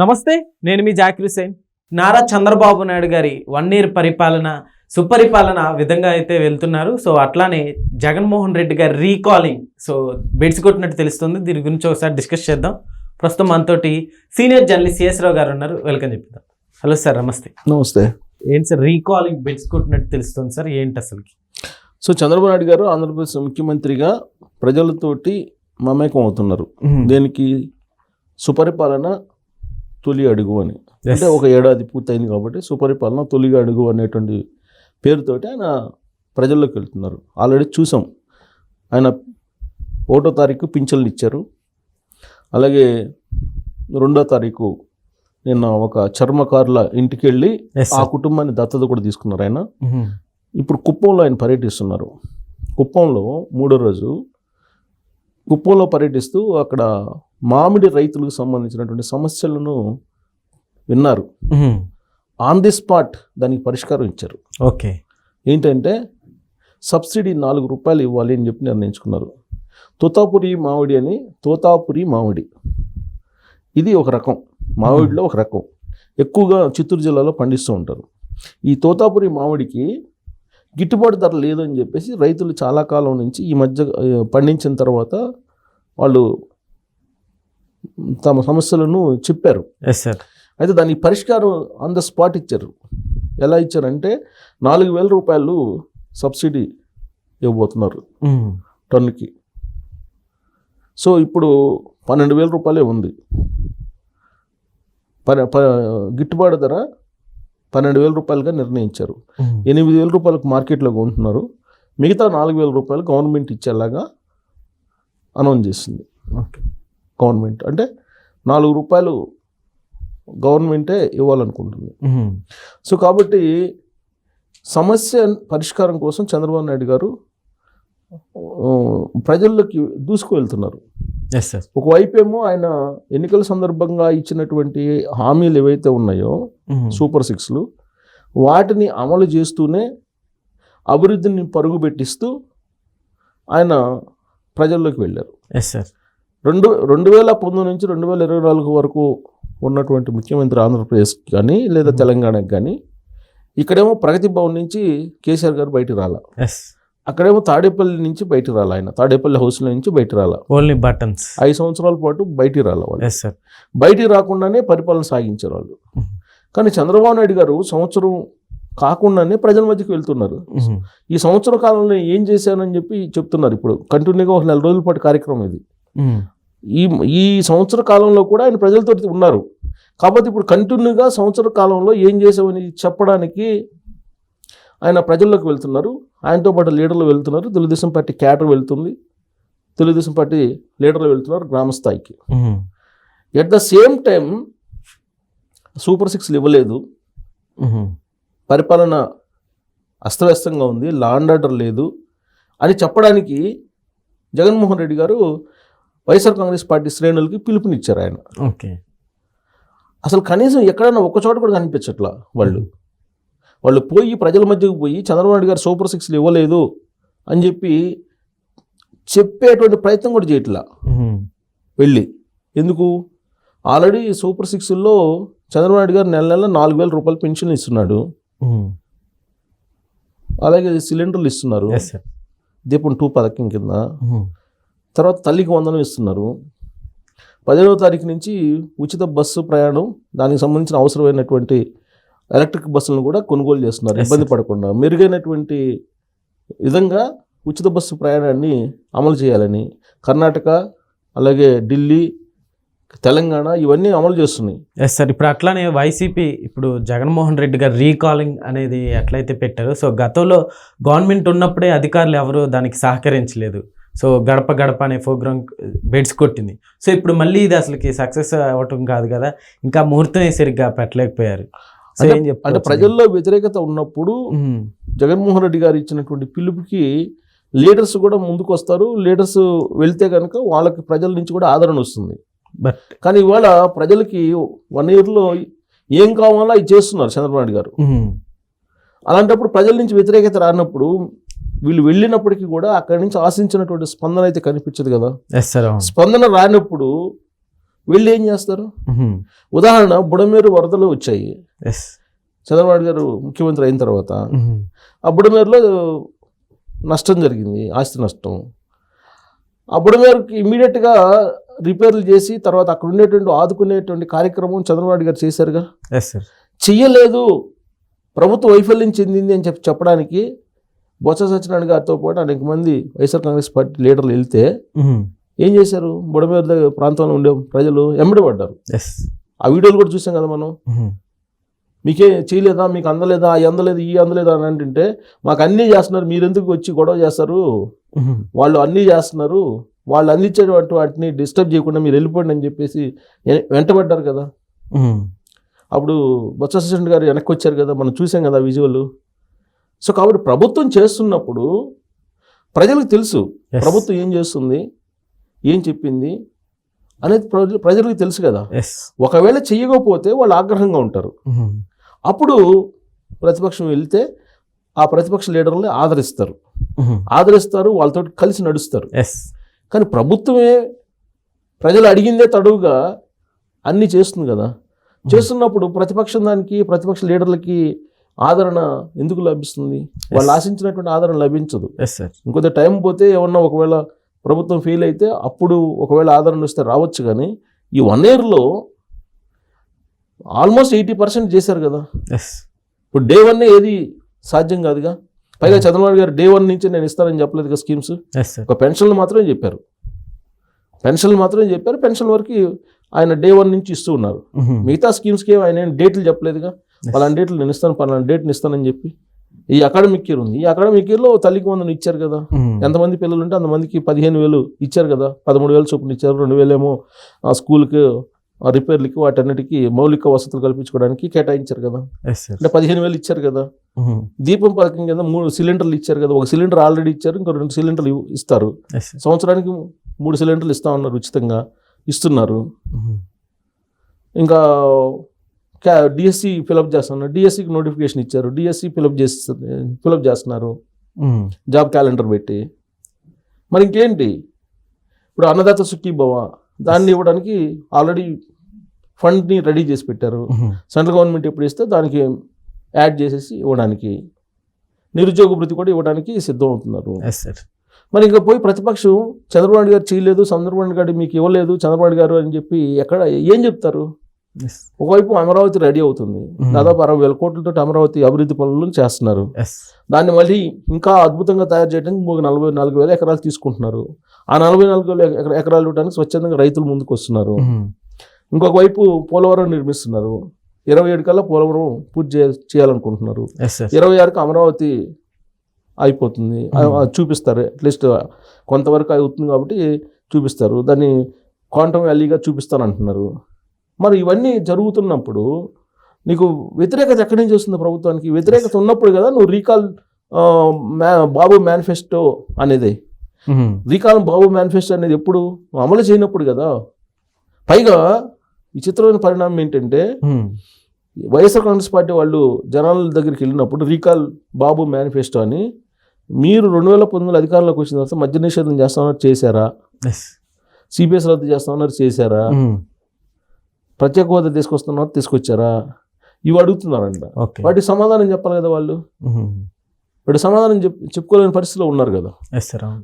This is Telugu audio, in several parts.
నమస్తే నేను మీ జాకిర్ హుసేన్ నారా చంద్రబాబు నాయుడు గారి వన్ ఇయర్ పరిపాలన సుపరిపాలన విధంగా అయితే వెళ్తున్నారు. సో అట్లానే జగన్మోహన్ రెడ్డి గారి రీకాలింగ్ సో బెడ్స్ కొట్టినట్టు తెలుస్తుంది. దీని గురించి ఒకసారి డిస్కస్ చేద్దాం. ప్రస్తుతం మనతోటి సీనియర్ జర్నలిస్ట్ సిఎస్ రావు గారు ఉన్నారు. వెల్కమ్ చెప్తాం. హలో సార్ నమస్తే. నమస్తే. ఏంటి సార్ రీకాలింగ్ బెడ్స్ కొట్టినట్టు తెలుస్తుంది సార్ ఏంటి అసలుకి? సో చంద్రబాబు నాయుడు గారు ఆంధ్రప్రదేశ్ ముఖ్యమంత్రిగా ప్రజలతోటి మమేకం అవుతున్నారు. దేనికి? సుపరిపాలన తొలి అడుగు అని. అంటే ఒక ఏడాది పూర్తయింది కాబట్టి సుపరిపాలన తొలి అడుగు అనేటువంటి పేరుతోటి ఆయన ప్రజల్లోకి వెళ్తున్నారు. ఆల్రెడీ చూసాం. ఆయన ఒకటో తారీఖు పింఛన్లు ఇచ్చారు. అలాగే రెండో తారీఖు నిన్న ఒక చర్మకారుల ఇంటికి వెళ్ళి ఆ కుటుంబాన్ని దత్తత కూడా తీసుకున్నారు ఆయన. ఇప్పుడు కుప్పంలో ఆయన పర్యటిస్తున్నారు. కుప్పంలో మూడో రోజు కుప్పంలో పర్యటిస్తూ అక్కడ మామిడి రైతులకు సంబంధించినటువంటి సమస్యలను విన్నారు. ఆన్ ది స్పాట్ దానికి పరిష్కారం ఇచ్చారు. ఓకే. ఏంటంటే సబ్సిడీ నాలుగు రూపాయలు ఇవ్వాలి అని చెప్పి నిర్ణయించుకున్నారు. తోతాపురి మామిడి అని తోతాపురి మామిడి. ఇది ఒక రకం. మామిడిలో ఒక రకం. ఎక్కువగా చిత్తూరు జిల్లాలో పండిస్తూ ఉంటారు. ఈ తోతాపురి మామిడికి గిట్టుబాటు ధర లేదని చెప్పేసి రైతులు చాలా కాలం నుంచి ఈ మధ్య పండించిన తర్వాత వాళ్ళు తమ సమస్యలను చెప్పారు. అయితే దానికి పరిష్కారం ఆన్ ద స్పాట్ ఇచ్చారు. ఎలా ఇచ్చారంటే నాలుగు వేల రూపాయలు సబ్సిడీ ఇవ్వబోతున్నారు టన్నుకి. సో ఇప్పుడు పన్నెండు వేల రూపాయలే ఉంది. గిట్టుబాటు ధర పన్నెండు వేల రూపాయలుగా నిర్ణయించారు. ఎనిమిది వేల రూపాయలకు మార్కెట్లో కొంటున్నారు. మిగతా నాలుగు వేల రూపాయలు గవర్నమెంట్ ఇచ్చేలాగా అనౌన్స్ చేసింది. Okay government. అంటే నాలుగు రూపాయలు గవర్నమెంటే ఇవ్వాలనుకుంటుంది. సో కాబట్టి సమస్య పరిష్కారం కోసం చంద్రబాబు నాయుడు గారు ప్రజల్లోకి దూసుకు వెళ్తున్నారు ఎస్ సార్ ఒకవైపు ఏమో ఆయన ఎన్నికల సందర్భంగా ఇచ్చినటువంటి హామీలు ఏవైతే ఉన్నాయో సూపర్ సిక్స్లు వాటిని అమలు చేస్తూనే అభివృద్ధిని పరుగు పెట్టిస్తూ ఆయన ప్రజల్లోకి వెళ్ళారు. ఎస్ సార్ రెండు రెండు వేల పంతొమ్మిది నుంచి రెండు వేల ఇరవై నాలుగు వరకు ఉన్నటువంటి ముఖ్యమంత్రి ఆంధ్రప్రదేశ్కి కానీ లేదా తెలంగాణకి కానీ ఇక్కడేమో ప్రగతి భవన్ నుంచి కేసీఆర్ గారు బయటికి రాల. అక్కడేమో తాడేపల్లి నుంచి బయటికి రాల ఆయన. తాడేపల్లి హౌస్లో నుంచి బయటికి రాల. Only buttons. ఐదు సంవత్సరాల పాటు బయటికి రాల వాళ్ళు. బయటికి రాకుండానే పరిపాలన సాగించారు వాళ్ళు. కానీ చంద్రబాబు నాయుడు గారు సంవత్సరం కాకుండానే ప్రజల మధ్యకి వెళ్తున్నారు. ఈ సంవత్సర కాలంలో ఏం చేశానని చెప్పి చెప్తున్నారు ఇప్పుడు. కంటిన్యూగా ఒక నెల రోజుల పాటు కార్యక్రమం ఇది. ఈ ఈ సంవత్సర కాలంలో కూడా ఆయన ప్రజలతో ఉన్నారు. కాబట్టి ఇప్పుడు కంటిన్యూగా సంవత్సర కాలంలో ఏం చేసామని చెప్పడానికి ఆయన ప్రజల్లోకి వెళ్తున్నారు. ఆయనతో పాటు లీడర్లు వెళ్తున్నారు. తెలుగుదేశం పార్టీ క్యాడర్ వెళ్తుంది. తెలుగుదేశం పార్టీ లీడర్లు వెళ్తున్నారు గ్రామ స్థాయికి. At the same time super సిక్స్లు ఇవ్వలేదు. పరిపాలన అస్తవ్యస్తంగా ఉంది. లా అండ్ ఆర్డర్ లేదు. అని చెప్పడానికి జగన్మోహన్ రెడ్డి గారు వైఎస్ఆర్ కాంగ్రెస్ పార్టీ శ్రేణులకి పిలుపునిచ్చారు ఆయన. ఓకే. అసలు కనీసం ఎక్కడైనా ఒక్క చోట కూడా కనిపించట్లా వాళ్ళు. వాళ్ళు పోయి ప్రజల మధ్యకు పోయి చంద్రబాబు నాయుడు గారు సూపర్ సిక్స్లు ఇవ్వలేదు అని చెప్పి చెప్పేటువంటి ప్రయత్నం కూడా చేయట్లా. వెళ్ళి. ఎందుకు? ఆల్రెడీ సూపర్ సిక్స్లో చంద్రబాబు నాయుడు గారు నెల నెల నాలుగు వేల రూపాయలు పెన్షన్ ఇస్తున్నాడు. అలాగే సిలిండర్లు ఇస్తున్నారు. దీపం టూ పథకం కింద. తర్వాత తల్లికి వందనం ఇస్తున్నారు. పదిహేనవ తారీఖు నుంచి ఉచిత బస్సు ప్రయాణం దానికి సంబంధించిన అవసరమైనటువంటి ఎలక్ట్రిక్ బస్సులను కూడా కొనుగోలు చేస్తున్నారు. ఇబ్బంది. పడకుండా మెరుగైనటువంటి విధంగా ఉచిత బస్సు ప్రయాణాన్ని అమలు చేయాలని కర్ణాటక అలాగే ఢిల్లీ తెలంగాణ ఇవన్నీ అమలు చేస్తున్నాయి. ఎస్ సార్ ఇప్పుడు అట్లానే వైసీపీ ఇప్పుడు జగన్మోహన్ రెడ్డి గారు రీకాలింగ్ అనేది ఎట్లయితే పెట్టారో సో గతంలో గవర్నమెంట్ ఉన్నప్పుడే అధికారులు ఎవరు దానికి సహకరించలేదు. సో గడప గడప అనే ప్రోగ్రామ్ బెడ్స్ కొట్టింది. సో ఇప్పుడు మళ్ళీ ఇది అసలుకి సక్సెస్ అవ్వటం కాదు కదా ఇంకా ముహూర్తం సరిగ్గా పెట్టలేకపోయారు. సో ఏం అంటే ప్రజల్లో వ్యతిరేకత ఉన్నప్పుడు జగన్మోహన్ రెడ్డి గారు ఇచ్చినటువంటి పిలుపుకి లీడర్స్ కూడా ముందుకు వస్తారు లీడర్స్ వెళ్తే కనుక వాళ్ళకి ప్రజల నుంచి కూడా ఆదరణ వస్తుంది. బట్ కానీ ఇవాళ ప్రజలకి వన్ ఇయర్లో ఏం కావాలో అవి చేస్తున్నారు చంద్రబాబు నాయుడు గారు. అలాంటప్పుడు ప్రజల నుంచి వ్యతిరేకత రానప్పుడు వీళ్ళు వెళ్ళినప్పటికీ కూడా అక్కడి నుంచి ఆశించినటువంటి స్పందన అయితే కనిపించదు కదా. స్పందన రానప్పుడు వెళ్ళి ఏం చేస్తారు. ఉదాహరణ బుడమేరు వరదలు వచ్చాయి. చంద్రబాబు గారు ముఖ్యమంత్రి అయిన తర్వాత. ఆ బుడమేరులో నష్టం జరిగింది ఆస్తి నష్టం. ఆ బుడమేరుకి ఇమీడియట్గా రిపేర్లు చేసి తర్వాత అక్కడ ఉండేటువంటి ఆదుకునేటువంటి కార్యక్రమం చంద్రబాబు గారు చేశారుగా? చెయ్యలేదు. ప్రభుత్వ వైఫల్యం చెందింది అని చెప్పి చెప్పడానికి బొత్స సత్యనారాయణ గారితో పాటు అనేక మంది వైఎస్ఆర్ కాంగ్రెస్ పార్టీ లీడర్లు వెళ్తే. ఏం చేశారు బుడమేరు ప్రాంతంలో ఉండే ప్రజలు ఎమ్మడి పడ్డారు ఎస్ ఆ వీడియోలు కూడా చూసాం కదా మనం. మీకే చేయలేదా మీకు అందలేదా ఈ అందలేదు ఈ అందలేదు అని అంటుంటే మాకు అన్నీ చేస్తున్నారు మీరు ఎందుకు వచ్చి గొడవ చేస్తారు. వాళ్ళు అన్నీ చేస్తున్నారు వాళ్ళు అందించేటువంటి వాటిని డిస్టర్బ్ చేయకుండా మీరు వెళ్ళిపోండి అని చెప్పేసి వెంటబడ్డారు కదా. అప్పుడు బొత్స సత్యనారాయణ గారు వెనక్కి వచ్చారు కదా మనం చూసాం కదా విజువల్ సో కాబట్టి ప్రభుత్వం చేస్తున్నప్పుడు ప్రజలకు తెలుసు. ప్రభుత్వం ఏం చేస్తుంది ఏం చెప్పింది అనేది ప్రజలు ప్రజలకు తెలుసు కదా. ఒకవేళ చెయ్యకపోతే వాళ్ళు ఆగ్రహంగా ఉంటారు. మ్మ్. అప్పుడు ప్రతిపక్షం వెళ్తే ఆ ప్రతిపక్ష లీడర్ని ఆదరిస్తారు. మ్మ్. ఆదరిస్తారు వాళ్ళతో కలిసి నడుస్తారు. ఎస్ కానీ ప్రభుత్వమే ప్రజలు అడిగిందే తడువుగా అన్నీ చేస్తుంది కదా. చేస్తున్నప్పుడు ప్రతిపక్షం దానికి ప్రతిపక్ష లీడర్లకి ఆదరణ ఎందుకు లభిస్తుంది? వాళ్ళు ఆశించినటువంటి ఆదరణ లభించదు. ఎస్ సార్ ఇంకొంత టైం పోతే ఏమన్నా ఒకవేళ ప్రభుత్వం ఫెయిల్ అయితే అప్పుడు ఒకవేళ ఆదరణ వస్తే రావచ్చు కానీ ఈ వన్ ఇయర్లో ఆల్మోస్ట్ ఎయిటీ పర్సెంట్ చేశారు కదా. ఎస్ ఇప్పుడు డే వన్ ఏది సాధ్యం కాదుగా? పైగా చంద్రబాబు గారు డే వన్ నుంచి నేను ఇస్తానని చెప్పలేదు కదా స్కీమ్స్. ఒక పెన్షన్లు మాత్రమే చెప్పారు. పెన్షన్లు మాత్రమే చెప్పారు. పెన్షన్ వరకు ఆయన డే వన్ నుంచి ఇస్తూ ఉన్నారు. మ్మ్. మిగతా స్కీమ్స్కి ఆయన డేట్లు చెప్పలేదుగా? పలానా డేట్లు నేను ఇస్తాను పలానా డేట్ని ఇస్తానని చెప్పి ఈ అకాడమిక్ ఇయర్ ఉంది. ఈ అకాడమిక్ ఇయర్లో తల్లికి వందను ఇచ్చారు కదా. ఎంతమంది పిల్లలు ఉంటే అంతమందికి పదిహేను వేలు ఇచ్చారు కదా. పదమూడు వేలు చొప్పున ఇచ్చారు రెండు వేలేమో ఆ స్కూల్కి ఆ రిపేర్లకి వాటన్నిటికీ మౌలిక వసతులు కల్పించుకోవడానికి కేటాయించారు కదా. అంటే పదిహేను వేలు ఇచ్చారు కదా. దీపం పథకం కింద మూడు సిలిండర్లు ఇచ్చారు కదా. ఒక సిలిండర్ ఆల్రెడీ ఇచ్చారు ఇంకో రెండు సిలిండర్లు ఇస్తారు. సంవత్సరానికి మూడు సిలిండర్లు ఇస్తా ఉన్నారు ఉచితంగా ఇస్తున్నారు. ఇంకా డిఎస్సి ఫిలప్ చేస్తున్నారు డిఎస్సికి నోటిఫికేషన్ ఇచ్చారు. డిఎస్సి ఫిలప్ చేసి ఫిలప్ చేస్తున్నారు. జాబ్ క్యాలెండర్ పెట్టి. మరి ఇంకేంటి? ఇప్పుడు అన్నదాత సుఖీ భవ. దాన్ని ఇవ్వడానికి ఆల్రెడీ ఫండ్ని రెడీ చేసి పెట్టారు. సెంట్రల్ గవర్నమెంట్ ఎప్పుడు ఇస్తే దానికి యాడ్ చేసేసి ఇవ్వడానికి. నిరుద్యోగ భృతి కూడా ఇవ్వడానికి సిద్ధం అవుతున్నారు ఎస్ సార్ మరి ఇంకా పోయి ప్రతిపక్షం చంద్రబాబు గారు చేయలేదు చంద్రబాబు గారు మీకు ఇవ్వలేదు చంద్రబాబు గారు అని చెప్పి ఎక్కడ ఏం చెప్తారు? ఒకవైపు అమరావతి రెడీ అవుతుంది. దాదాపు అరవై వేల కోట్లతో అమరావతి అభివృద్ధి పనులను చేస్తున్నారు. దాన్ని మళ్ళీ ఇంకా అద్భుతంగా తయారు చేయడానికి ఇంకొక నలభై నాలుగు వేల ఎకరాలు తీసుకుంటున్నారు. ఆ నలభై నాలుగు వేల ఎకర- ఎకరాలు ఇవ్వడానికి స్వచ్ఛందంగా రైతులు ముందుకు వస్తున్నారు. ఇంకొక వైపు పోలవరం నిర్మిస్తున్నారు. ఇరవై ఏడు కల్లా పోలవరం పూర్తి చేయ- చేయాలనుకుంటున్నారు. ఇరవై ఆరుకి అమరావతి అయిపోతుంది. చూపిస్తారు. అట్లీస్ట్ కొంతవరకు అవుతుంది కాబట్టి చూపిస్తారు. దాన్ని క్వాంటమ్ వ్యాలీగా చూపిస్తాను అంటున్నారు మరి ఇవన్నీ జరుగుతున్నప్పుడు నీకు వ్యతిరేకత ఎక్కడి నుంచి వస్తుంది ప్రభుత్వానికి? వ్యతిరేకత ఉన్నప్పుడు కదా నువ్వు రీకాల్ బాబు మేనిఫెస్టో అనేది. రీకాల్ బాబు మేనిఫెస్టో అనేది ఎప్పుడు? అమలు చేయనప్పుడు కదా. పైగా విచిత్రమైన పరిణామం ఏంటంటే. వైఎస్ఆర్ కాంగ్రెస్ పార్టీ వాళ్ళు జనాల దగ్గరికి వెళ్ళినప్పుడు రీకాల్ బాబు మేనిఫెస్టో అని మీరు రెండు వేల పంతొమ్మిది అధికారంలోకి వచ్చిన తర్వాత మద్య నిషేధం చేస్తామన్నారు చేశారా? ఎస్ సిపిఎస్ రద్దు చేస్తామన్నారు చేశారా. ప్రత్యేక హోదా తీసుకొస్తున్నారు తీసుకొచ్చారా? ఇవి అడుగుతున్నారంట. వాటి సమాధానం చెప్పాలి కదా వాళ్ళు. వాటి సమాధానం చెప్ చెప్పుకోలేని పరిస్థితిలో ఉన్నారు కదా.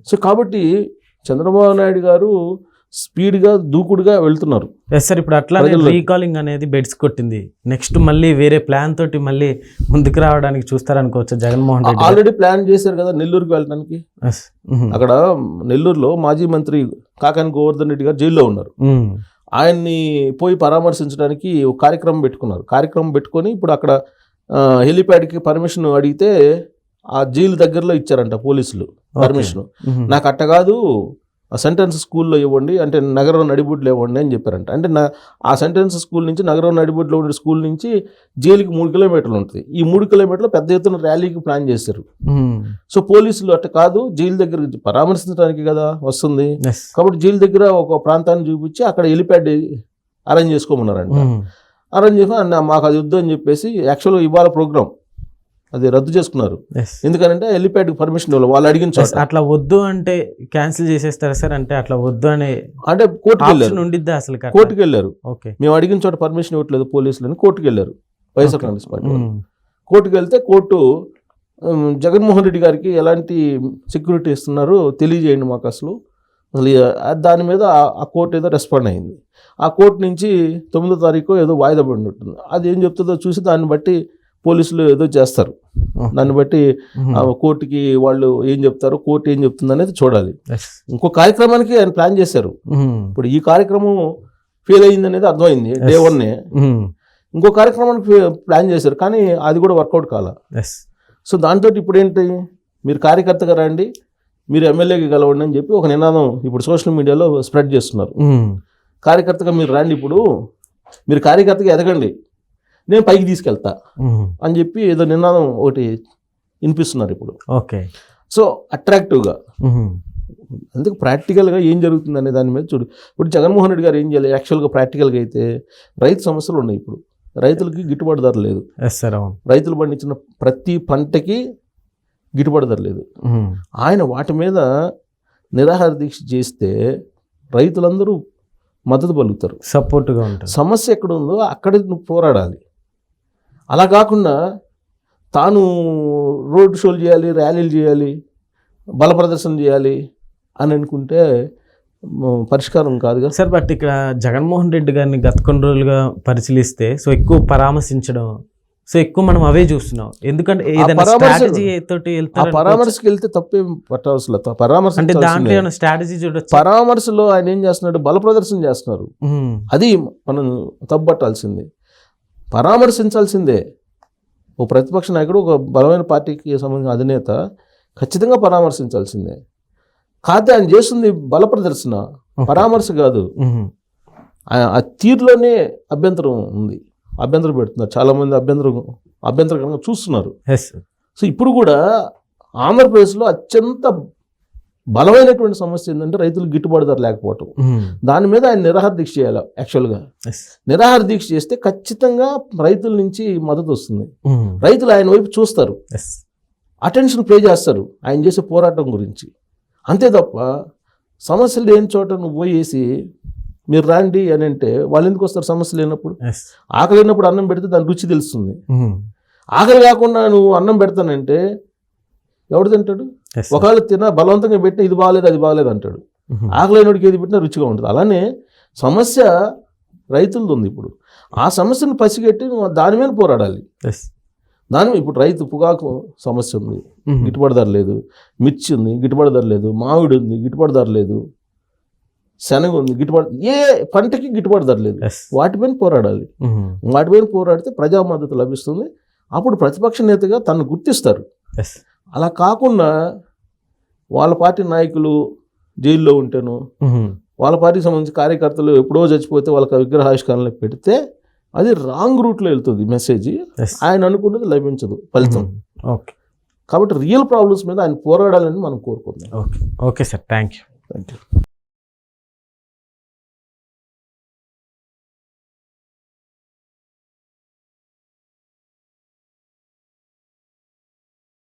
సో కాబట్టి చంద్రబాబు నాయుడు గారు స్పీడ్గా దూకుడుగా వెళ్తున్నారు. ఎస్ సార్ ఇప్పుడు ప్రజల్లో- రీకాలింగ్ అనేది బెడ్స్ కొట్టింది. నెక్స్ట్ మళ్ళీ వేరే ప్లాన్ తోటి మళ్ళీ ముందుకు రావడానికి చూస్తారనుకోవచ్చు జగన్మోహన్ రెడ్డి. ఆల్రెడీ ప్లాన్ చేశారు కదా నెల్లూరుకి వెళ్ళడానికి. అక్కడ నెల్లూరులో మాజీ మంత్రి కాకాని గోవర్ధన్ రెడ్డి గారు జైల్లో ఉన్నారు. ఆయన్ని పోయి పరామర్శించడానికి ఒక కార్యక్రమం పెట్టుకున్నారు. కార్యక్రమం పెట్టుకొని ఇప్పుడు అక్కడ హెలిప్యాడ్కి పర్మిషన్ అడిగితే ఆ జైలు దగ్గరలో ఇచ్చారంట పోలీసులు పర్మిషన్. నాకు అట్ట కాదు సెంటెన్స్ స్కూల్లో ఇవ్వండి అంటే నగరం నడిబొడ్లో ఇవ్వండి అని చెప్పారంట అంటే నా ఆ సెంటెన్స్ స్కూల్ నుంచి నగరం నడిబొడ్లో ఉండే స్కూల్ నుంచి జైలుకి మూడు కిలోమీటర్లు ఉంటుంది ఈ మూడు కిలోమీటర్లు పెద్ద ఎత్తున ర్యాలీకి ప్లాన్ చేశారు మ్మ్. సో పోలీసులు అట్ట కాదు జైలు దగ్గర పరామర్శించడానికి కదా వస్తుంది. కాబట్టి జైలు దగ్గర ఒక ప్రాంతాన్ని చూపించి అక్కడ హెలిప్యాడ్ అరేంజ్ చేసుకోమన్నారంట మ్మ్. అరేంజ్ చేసుకుని అన్న మాకు అది వద్దు అని చెప్పేసి యాక్చువల్గా ఇవాళ ప్రోగ్రామ్ అది రద్దు చేసుకున్నారు. ఎందుకంటే హెలిప్యాడ్ పర్మిషన్ ఇవ్వాలి. వాళ్ళు చోట. అట్లా వద్దు అంటే క్యాన్సిల్ చేసేస్తారా సార్? అంటే అట్లా వద్దు అనే అంటే కోర్టుకి వెళ్ళారు. ఉండిద్దా అసలు కోర్టుకి వెళ్ళారు. ఓకే మేము అడిగిన చోట పర్మిషన్ ఇవ్వట్లేదు పోలీసులు అని కోర్టుకి వెళ్ళారు. వైఎస్ఆర్. కాంగ్రెస్ పార్టీ. కోర్టుకి వెళ్తే కోర్టు జగన్మోహన్ రెడ్డి గారికి ఎలాంటి సెక్యూరిటీ ఇస్తున్నారో తెలియజేయండి మాకు అసలు. అసలు దాని మీద ఆ- ఆ కోర్టు ఏదో రెస్పాండ్ అయింది. ఆ కోర్టు నుంచి తొమ్మిదో తారీఖు ఏదో వాయిదా పడి ఉంటుంది అది ఏం చెప్తుందో చూసి దాన్ని బట్టి పోలీసులు ఏదో చేస్తారు. దాన్ని బట్టి కోర్టుకి వాళ్ళు ఏం చెప్తారో కోర్టు ఏం చెప్తుంది అనేది చూడాలి ఇంకో కార్యక్రమానికి ఆయన ప్లాన్ చేశారు. ఇప్పుడు ఈ కార్యక్రమం ఫెయిల్ అయింది అనేది అర్థమైంది డే. వన్నే ఇంకో కార్యక్రమానికి ప్లాన్ చేశారు కానీ అది కూడా వర్కౌట్ కాల. సో దాంతో ఇప్పుడు ఏంటి? మీరు కార్యకర్తగా రండి మీరు ఎమ్మెల్యేకి గెలవండి అని చెప్పి ఒక నినాదం ఇప్పుడు సోషల్ మీడియాలో స్ప్రెడ్ చేస్తున్నారు. కార్యకర్తగా మీరు రండి ఇప్పుడు మీరు కార్యకర్తగా ఎదగండి. నేను పైకి తీసుకెళ్తా అని చెప్పి ఏదో నినాదం ఒకటి వినిపిస్తున్నారు ఇప్పుడు. ఓకే. సో అట్రాక్టివ్గా అందుకు ప్రాక్టికల్గా ఏం జరుగుతుంది అనే దాని మీద చూడు. ఇప్పుడు జగన్మోహన్ రెడ్డి గారు ఏం చేయాలి? యాక్చువల్గా ప్రాక్టికల్గా అయితే రైతు సమస్యలు ఉన్నాయి ఇప్పుడు. రైతులకి గిట్టుబాటు ధర లేదు. రైతులు పండించిన ప్రతి పంటకి గిట్టుబాటు ధర లేదు. ఆయన వాటి మీద నిరాహార దీక్ష చేస్తే రైతులందరూ మద్దతు పలుకుతారు. సపోర్ట్గా ఉంటుంది సమస్య ఎక్కడ ఉందో అక్కడ నువ్వు పోరాడాలి. అలా కాకుండా తాను రోడ్ షోలు చేయాలి ర్యాలీలు చేయాలి బల ప్రదర్శన చేయాలి అని అనుకుంటే పరిష్కారం కాదుగా? సార్ బట్ ఇక్కడ జగన్మోహన్ రెడ్డి గారిని గత కొన్ని రోజులుగా పరిశీలిస్తే సో ఎక్కువ పరామర్శించడం సో ఎక్కువ మనం అవే చూస్తున్నాం. ఎందుకంటే ఏదైనా పరామర్శ- స్ట్రాటజీ తోటి ఆ వెళ్తారు పరామర్శకి వెళ్తే తప్పేం పట్టవలసిన పరామర్శ అంటే దాంట్లో ఏమైనా స్ట్రాటజీ చూడొచ్చు? పరామర్శలో ఆయన ఏం చేస్తున్నాడు? బల ప్రదర్శన చేస్తున్నారు అది మనం తప్పట్టాల్సింది పరామర్శించాల్సిందే. ఓ ప్రతిపక్ష నాయకుడు ఒక బలమైన పార్టీకి సంబంధించిన అధినేత ఖచ్చితంగా పరామర్శించాల్సిందే. కాకపోతే ఆయన చేస్తుంది బల ప్రదర్శన పరామర్శ కాదు. ఆ- తీరులోనే అభ్యంతరం ఉంది. అభ్యంతరం పెడుతున్నారు. చాలామంది అభ్యంతరం అభ్యంతరకరంగా చూస్తున్నారు. సో ఇప్పుడు కూడా ఆంధ్రప్రదేశ్లో అత్యంత బలమైనటువంటి సమస్య ఏంటంటే రైతులకు గిట్టుబాటు ధర లేకపోవటం. దాని మీద ఆయన నిరాహార దీక్ష చేయాలి యాక్చువల్గా నిరాహార దీక్ష చేస్తే ఖచ్చితంగా రైతుల నుంచి మద్దతు వస్తుంది. రైతులు ఆయన వైపు చూస్తారు. అటెన్షన్ ప్లే చేస్తారు. ఆయన చేసే పోరాటం గురించి. అంతే తప్ప సమస్యలు లేని చోట నువ్వు పోయేసి మీరు రాండి అని అంటే వాళ్ళు ఎందుకు వస్తారు సమస్య లేనప్పుడు? ఆకలి లేనప్పుడు అన్నం పెడితే దాని రుచి తెలుస్తుంది. ఆకలి కాకుండా నువ్వు అన్నం పెడతానంటే ఎవడు తింటాడు? ఒకవేళ తిన బలవంతంగా పెట్టినా ఇది బాగాలేదు అది బాగాలేదు అంటాడు. ఆకలినోడికి ఏది పెట్టినా రుచిగా ఉంటుంది. అలానే సమస్య రైతులది ఉంది ఇప్పుడు. ఆ సమస్యను పసిగట్టి దాని మీద పోరాడాలి. దాని ఇప్పుడు రైతు పొగాకు సమస్య ఉంది. గిట్టుబాటు ధర లేదు. మిర్చి ఉంది గిట్టుబాటు ధర లేదు. మామిడి ఉంది గిట్టుబాటు ధర లేదు. శనగ ఉంది గిట్టుబాటు ఏ పంటకి గిట్టుబాటు ధర లేదు. వాటిపైన పోరాడాలి. వాటిపైన పోరాడితే ప్రజా మద్దతు లభిస్తుంది. అప్పుడు ప్రతిపక్ష నేతగా తను గుర్తిస్తారు. అలా కాకుండా వాళ్ళ పార్టీ నాయకులు జైల్లో ఉంటేను వాళ్ళ పార్టీకి సంబంధించి కార్యకర్తలు ఎప్పుడో చచ్చిపోతే వాళ్ళకి విగ్రహావిష్కరణలు పెడితే అది రాంగ్ రూట్లో వెళ్తుంది మెసేజ్. ఆయన అనుకున్నది లభించదు ఫలితం. ఓకే. కాబట్టి రియల్ ప్రాబ్లమ్స్ మీద ఆయన పోరాడాలని మనం కోరుకుందాం okay. Okay sir. Thank you. Thank you.